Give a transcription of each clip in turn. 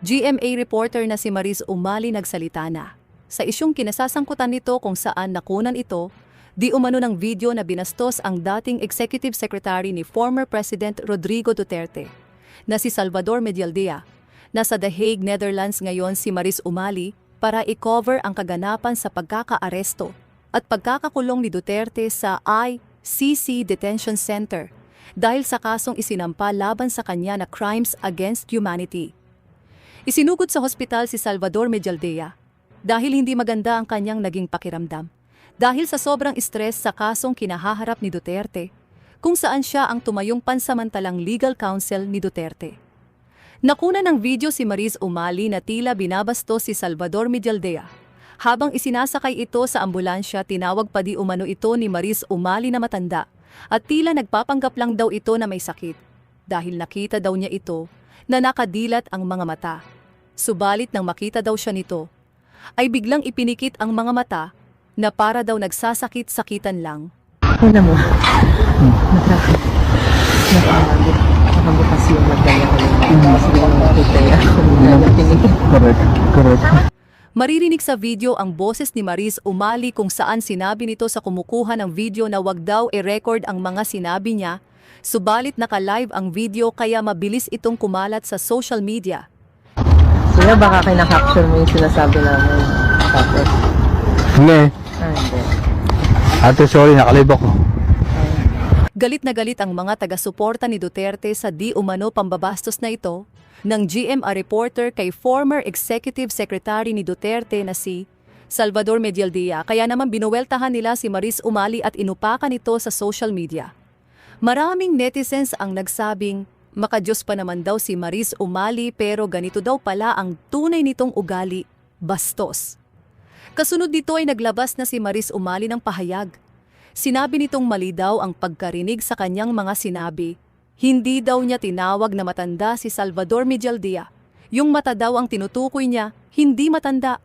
GMA reporter na si Maris Umali nagsalita na. Sa isyong kinasasangkutan nito kung saan nakunan ito, di umano ng video na binastos ang dating Executive Secretary ni former President Rodrigo Duterte, na si Salvador Medialdea. Nasa The Hague, Netherlands ngayon si Maris Umali para i-cover ang kaganapan sa pagkakaaresto at pagkakakulong ni Duterte sa ICC Detention Center dahil sa kasong isinampa laban sa kanya na crimes against humanity. Isinugod sa hospital si Salvador Medialdea dahil hindi maganda ang kanyang naging pakiramdam. Dahil sa sobrang stress sa kasong kinahaharap ni Duterte, kung saan siya ang tumayong pansamantalang legal counsel ni Duterte. Nakuna ng video si Maris Umali na tila binabasto si Salvador Medialdea. Habang isinasakay ito sa ambulansya, tinawag pa di umano ito ni Maris Umali na matanda at tila nagpapanggap lang daw ito na may sakit dahil nakita daw niya ito na nakadilat ang mga mata. Subalit nang makita daw siya nito, ay biglang ipinikit ang mga mata na para daw nagsasakit-sakitan lang. Una mo. Naka, nakabot. Nakabukas yung magdaya ko yung. Correct, correct. Maririnig sa video ang boses ni Maris Umali kung saan sinabi nito sa kumukuha ng video na wag daw i-record ang mga sinabi niya, subalit naka-live ang video kaya mabilis itong kumalat sa social media. Kuya, baka kinakapture mo yung sinasabi namin. Tapos, Hindi. ah, hindi. Ate, sorry, nakalib ako. Galit na galit ang mga taga-suporta ni Duterte sa di umano pambabastos na ito ng GMA reporter kay former Executive Secretary ni Duterte na si Salvador Medialdea kaya naman binuweltahan nila si Maris Umali at inupakan ito sa social media. Maraming netizens ang nagsabing makajos pa naman daw si Maris Umali pero ganito daw pala ang tunay nitong ugali, bastos. Kasunod dito ay naglabas na si Maris Umali ng pahayag. Sinabi nitong mali daw ang pagkarinig sa kanyang mga sinabi. Hindi daw niya tinawag na matanda si Salvador Medialdea. Yung mata daw ang tinutukoy niya, hindi matanda.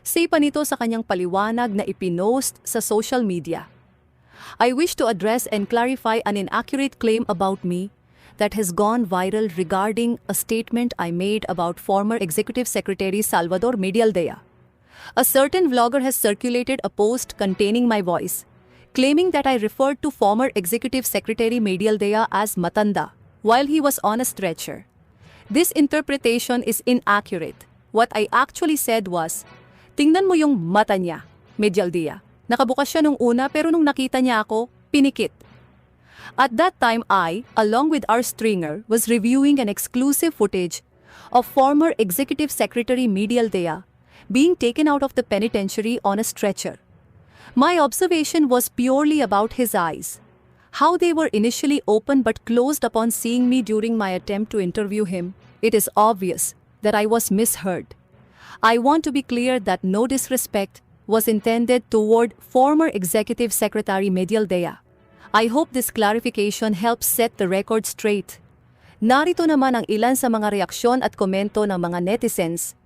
Say pa nito sa kanyang paliwanag na ipinost sa social media. I wish to address and clarify an inaccurate claim about me that has gone viral regarding a statement I made about former Executive Secretary Salvador Medialdea. A certain vlogger has circulated a post containing my voice, claiming that I referred to former Executive Secretary Medialdea as Matanda while he was on a stretcher. This interpretation is inaccurate. What I actually said was, tingnan mo yung mata niya, Medialdea. Nakabukas siya nung una pero nung nakita niya ako, pinikit. At that time I, along with our stringer, was reviewing an exclusive footage of former Executive Secretary Medialdea being taken out of the penitentiary on a stretcher. My observation was purely about his eyes. How they were initially open but closed upon seeing me during my attempt to interview him, it is obvious that I was misheard. I want to be clear that no disrespect was intended toward former Executive Secretary Medialdea. I hope this clarification helps set the record straight. Narito naman ang ilan sa mga reaksyon at komento ng mga netizens